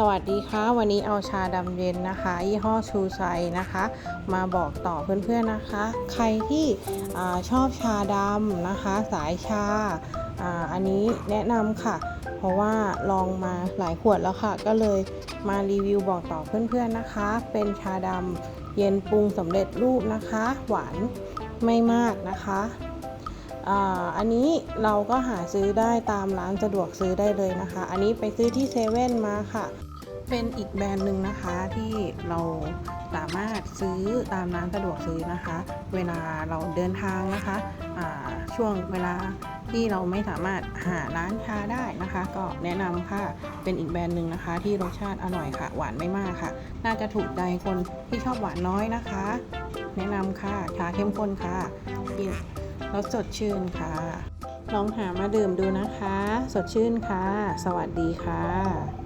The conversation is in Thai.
สวัสดีค่ะ วันนี้เอาชาดำเย็นนะคะ ยี่ห้อชูไซนะคะ มาบอกต่อเพื่อนๆนะคะ ใครที่อชอบชาดำนะคะ สายชาออันนี้แนะนำค่ะ เพราะว่าลองมาหลายขวดแล้วค่ะ ก็เลยมารีวิวบอกต่อเพื่อนๆนะคะ เป็นชาดำเย็นปรุงสำเร็จรูปนะคะ หวานไม่มากนะคะ อันนี้เราก็หาซื้อได้ตามร้านสะดวกซื้อได้เลยนะคะ อันนี้ไปซื้อที่เซเว่นมาค่ะ เป็นอีกแบรนด์หนึ่งนะคะที่เราสามารถซื้อตามร้านสะดวกซื้อนะคะ เวลาเราเดินทางนะคะช่วงเวลาที่เราไม่สามารถหาร้านชาได้นะคะ ก็แนะนำค่ะเป็นอีกแบรนด์หนึ่งนะคะ ที่รสชาติอร่อยค่ะ หวานไม่มากค่ะ น่าจะถูกใจคนที่ชอบหวานน้อยนะคะ แนะนำค่ะชาเข้มข้นค่ะ รสสดชื่นค่ะ ลองหามาดื่มดูนะคะ สดชื่นค่ะ สวัสดีค่ะ